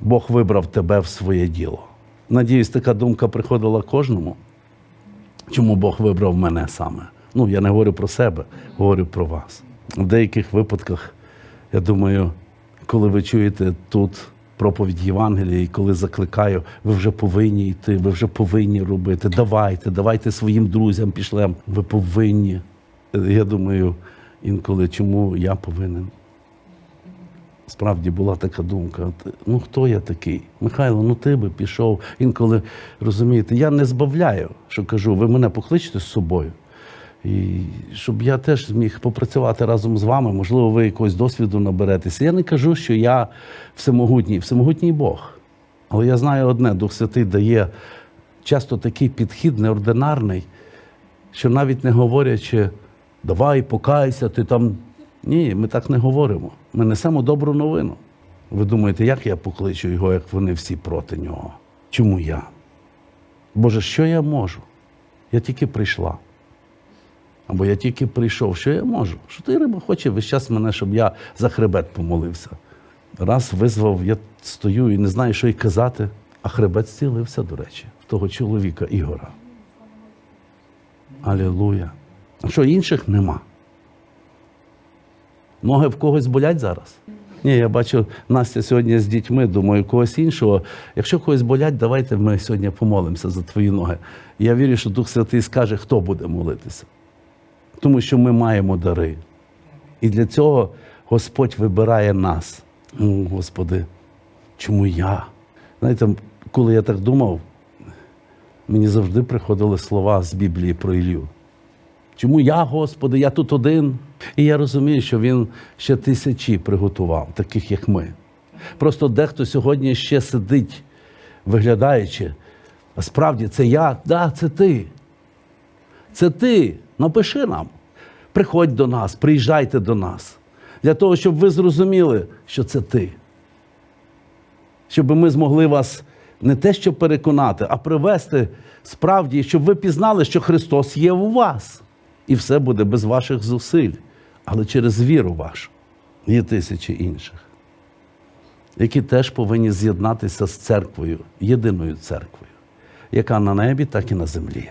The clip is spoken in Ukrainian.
Бог вибрав тебе в своє діло. Надіюсь, така думка приходила кожному. Чому Бог вибрав мене саме? Ну, я не говорю про себе, говорю про вас. В деяких випадках, я думаю, коли ви чуєте тут проповідь Євангелія, і коли закликаю, ви вже повинні йти, ви вже повинні робити. Давайте, давайте своїм друзям пішлем. Ви повинні. Я думаю, інколи чому я повинен? Справді була така думка. Ну хто я такий? Михайло, ну ти би пішов. Інколи розумієте, я не збавляю, що кажу, ви мене покличте з собою. І щоб я теж зміг попрацювати разом з вами, можливо, ви якогось досвіду наберетеся. Я не кажу, що я всемогутній, всемогутній Бог. Але я знаю одне: Дух Святий дає часто такий підхід неординарний, що навіть не говорячи, давай, покайся, ти там. Ні, ми так не говоримо. Ми несемо добру новину. Ви думаєте, як я покличу його, як вони всі проти нього? Чому я? Боже, що я можу? Я тільки прийшла. Або я тільки прийшов, що я можу? Що ти риба хоче весь час мене, щоб я за хребет помолився. Раз визвав, я стою і не знаю, що й казати, а хребет зцілився, до речі, того чоловіка Ігора. Алілуя. А що інших нема? Ноги в когось болять зараз? Ні, я бачу Настя сьогодні з дітьми, думаю, когось іншого. Якщо когось болять, давайте ми сьогодні помолимося за твої ноги. Я вірю, що Дух Святий скаже, хто буде молитися. Тому що ми маємо дари. І для цього Господь вибирає нас. Ну, Господи, чому я? Знаєте, коли я так думав, мені завжди приходили слова з Біблії про Ілью. Чому я, Господи, я тут один? І я розумію, що він ще тисячі приготував, таких як ми. Просто дехто сьогодні ще сидить, виглядаючи, а справді це я, да, це ти. Це ти. Напиши нам. Приходь до нас, приїжджайте до нас. Для того, щоб ви зрозуміли, що це ти. Щоб ми змогли вас не те, що переконати, а привести справді, щоб ви пізнали, що Христос є у вас. І все буде без ваших зусиль, але через віру вашу. Є тисячі інших, які теж повинні з'єднатися з церквою, єдиною церквою, яка на небі, так і на землі.